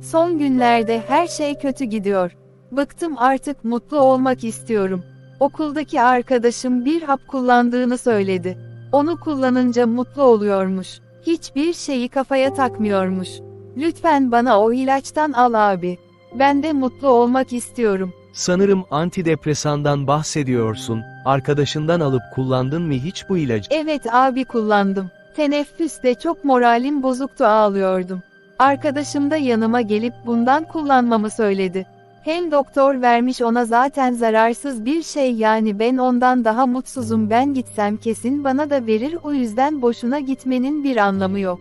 Son günlerde her şey kötü gidiyor. Bıktım artık mutlu olmak istiyorum. Okuldaki arkadaşım bir hap kullandığını söyledi. Onu kullanınca mutlu oluyormuş. Hiçbir şeyi kafaya takmıyormuş. Lütfen bana o ilaçtan al abi. Ben de mutlu olmak istiyorum. Sanırım antidepresandan bahsediyorsun. Arkadaşından alıp kullandın mı hiç bu ilacı? Evet abi kullandım. Teneffüste çok moralim bozuktu ağlıyordum. Arkadaşım da yanıma gelip bundan kullanmamı söyledi. Hem doktor vermiş ona zaten zararsız bir şey yani ben ondan daha mutsuzum ben gitsem kesin bana da verir o yüzden boşuna gitmenin bir anlamı yok.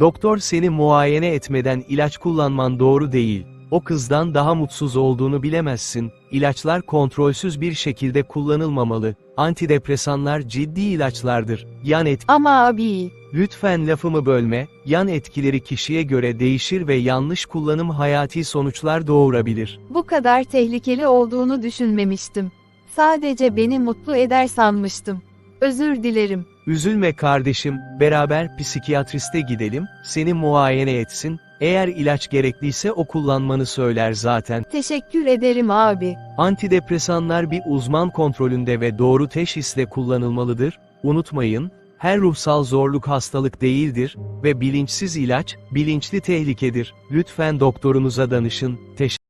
Doktor seni muayene etmeden ilaç kullanman doğru değil. O kızdan daha mutsuz olduğunu bilemezsin. İlaçlar kontrolsüz bir şekilde kullanılmamalı. Antidepresanlar ciddi ilaçlardır. Yan etki Ama abi, Lütfen lafımı bölme, yan etkileri kişiye göre değişir ve yanlış kullanım hayati sonuçlar doğurabilir. bu kadar tehlikeli olduğunu düşünmemiştim. Sadece beni mutlu eder sanmıştım. Özür dilerim. Üzülme kardeşim, beraber psikiyatriste gidelim, seni muayene etsin, eğer ilaç gerekliyse o kullanmanı söyler zaten. Teşekkür ederim abi. Antidepresanlar bir uzman kontrolünde ve doğru teşhisle kullanılmalıdır, unutmayın, her ruhsal zorluk hastalık değildir ve bilinçsiz ilaç, bilinçli tehlikedir. Lütfen doktorunuza danışın. Teşekkür